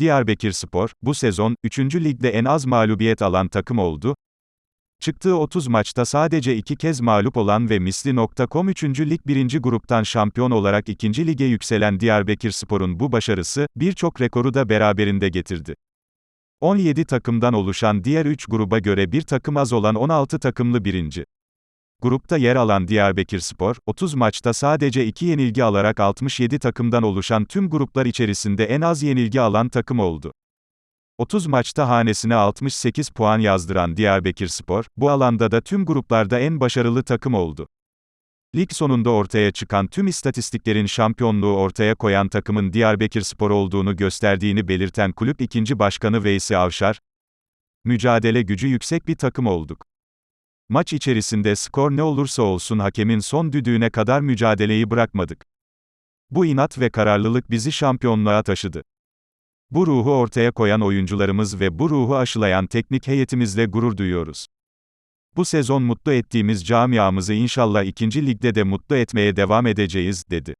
Diyarbakırspor, bu sezon, 3. ligde en az mağlubiyet alan takım oldu. Çıktığı 30 maçta sadece 2 kez mağlup olan ve Misli.com 3. Lig 1. gruptan şampiyon olarak 2. lige yükselen Diyarbakırspor'un bu başarısı, birçok rekoru da beraberinde getirdi. 17 takımdan oluşan diğer 3 gruba göre bir takım az olan 16 takımlı birinci. Grupta yer alan Diyarbakırspor, 30 maçta sadece 2 yenilgi alarak 67 takımdan oluşan tüm gruplar içerisinde en az yenilgi alan takım oldu. 30 maçta hanesine 68 puan yazdıran Diyarbakırspor, bu alanda da tüm gruplarda en başarılı takım oldu. Lig sonunda ortaya çıkan tüm istatistiklerin şampiyonluğu ortaya koyan takımın Diyarbakırspor olduğunu gösterdiğini belirten kulüp ikinci başkanı Veysi Avşar, mücadele gücü yüksek bir takım olduk. Maç içerisinde skor ne olursa olsun hakemin son düdüğüne kadar mücadeleyi bırakmadık. Bu inat ve kararlılık bizi şampiyonluğa taşıdı. Bu ruhu ortaya koyan oyuncularımız ve bu ruhu aşılayan teknik heyetimizle gurur duyuyoruz. Bu sezon mutlu ettiğimiz camiamızı inşallah ikinci ligde de mutlu etmeye devam edeceğiz, dedi.